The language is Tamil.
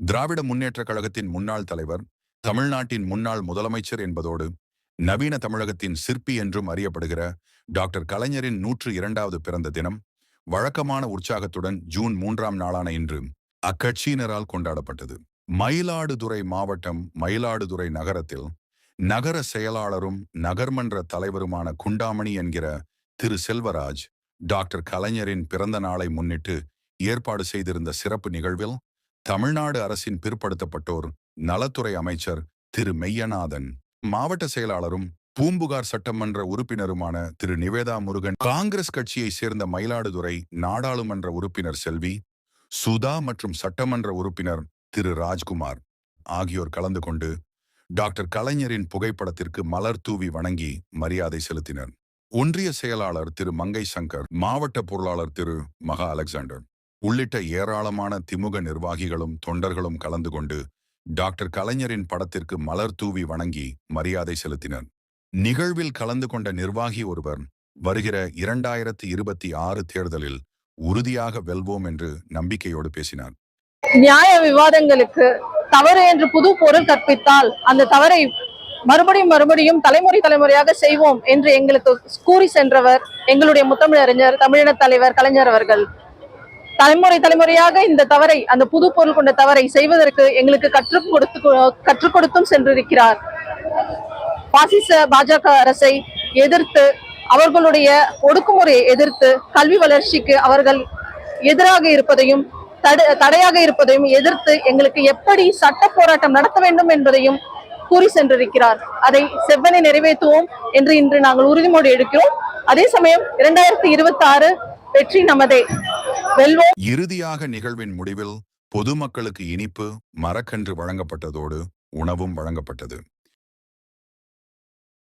திராவிட முன்னேற்றக் கழகத்தின் முன்னாள் தலைவர் தமிழ்நாட்டின் முன்னாள் முதலமைச்சர் என்பதோடு நவீன தமிழகத்தின் சிற்பி என்றும் அறியப்படுகிற டாக்டர் கலைஞரின் நூற்று இரண்டாவது பிறந்த தினம் வழக்கமான உற்சாகத்துடன் ஜூன் மூன்றாம் நாளான இன்று அக்கட்சியினரால் கொண்டாடப்பட்டது. மயிலாடுதுறை மாவட்டம் மயிலாடுதுறை நகரத்தில் நகர செயலாளரும் நகர்மன்ற தலைவருமான குண்டாமணி என்கிற திரு செல்வராஜ் டாக்டர் கலைஞரின் பிறந்த நாளை முன்னிட்டு ஏற்பாடு செய்திருந்த சிறப்பு நிகழ்வில் தமிழ்நாடு அரசின் பிற்படுத்தப்பட்டோர் நலத்துறை அமைச்சர் திரு மெய்யநாதன் மாவட்ட செயலாளரும் பூம்புகார் சட்டமன்ற உறுப்பினருமான திரு நிவேதா முருகன் காங்கிரஸ் கட்சியைச் சேர்ந்த மயிலாடுதுறை நாடாளுமன்ற உறுப்பினர் செல்வி சுதா மற்றும் சட்டமன்ற உறுப்பினர் திரு ராஜ்குமார் ஆகியோர் கலந்து கொண்டு டாக்டர் கலைஞரின் புகைப்படத்திற்கு மலர் தூவி வணங்கி மரியாதை செலுத்தினர். ஒன்றிய செயலாளர் திரு மங்கை சங்கர் மாவட்ட பொருளாளர் திரு மகா அலெக்சாண்டர். உள்ளிட்ட ஏராளமான திமுக நிர்வாகிகளும் தொண்டர்களும் கலந்து கொண்டு டாக்டர் கலைஞரின் படத்திற்கு மலர் தூவி வணங்கி மரியாதை செலுத்தினர். நிகழ்வில் கலந்து கொண்ட நிர்வாகி ஒருவர் வருகிற இரண்டாயிரத்தி இருபத்தி ஆறு தேர்தலில் உறுதியாக வெல்வோம் என்று நம்பிக்கையோடு பேசினார். நியாய விவாதங்களுக்கு தவறு என்று புது பொருள் கற்பித்தால் அந்த தவறை மறுபடியும் மறுபடியும் தலைமுறை தலைமுறையாக செய்வோம் என்று எங்களுக்கு கூறி சென்றவர் எங்களுடைய முத்தமிழறிஞர் தமிழின தலைவர் கலைஞர் அவர்கள். தலைமுறை தலைமுறையாக இந்த தவறை அந்த புது பொருள் கொண்ட தவறை செய்வதற்கு எங்களுக்கு கற்றுக் கொடுத்து கற்றுக் கொடுத்தும் சென்றிருக்கிறார். பாசிச பாஜக அரசை எதிர்த்து அவர்களுடைய ஒடுக்குமுறையை எதிர்த்து கல்வி வளர்ச்சிக்கு அவர்கள் எதிராக இருப்பதையும் தடு- தடையாக இருப்பதையும் எதிர்த்து எங்களுக்கு எப்படி சட்ட போராட்டம் நடத்த வேண்டும் என்பதையும் கூறி சென்றிருக்கிறார். அதை செவ்வனை நிறைவேற்றுவோம் என்று இன்று நாங்கள் உறுதிமொழி எடுக்கிறோம். அதே சமயம் இரண்டாயிரத்தி இருபத்தி ஆறு வெற்றி நமதே. வெல்வோம் இறுதியாக நிகழ்வின் முடிவில் பொதுமக்களுக்கு இனிப்பு மரக்கன்று வழங்கப்பட்டதோடு உணவும் வழங்கப்பட்டது.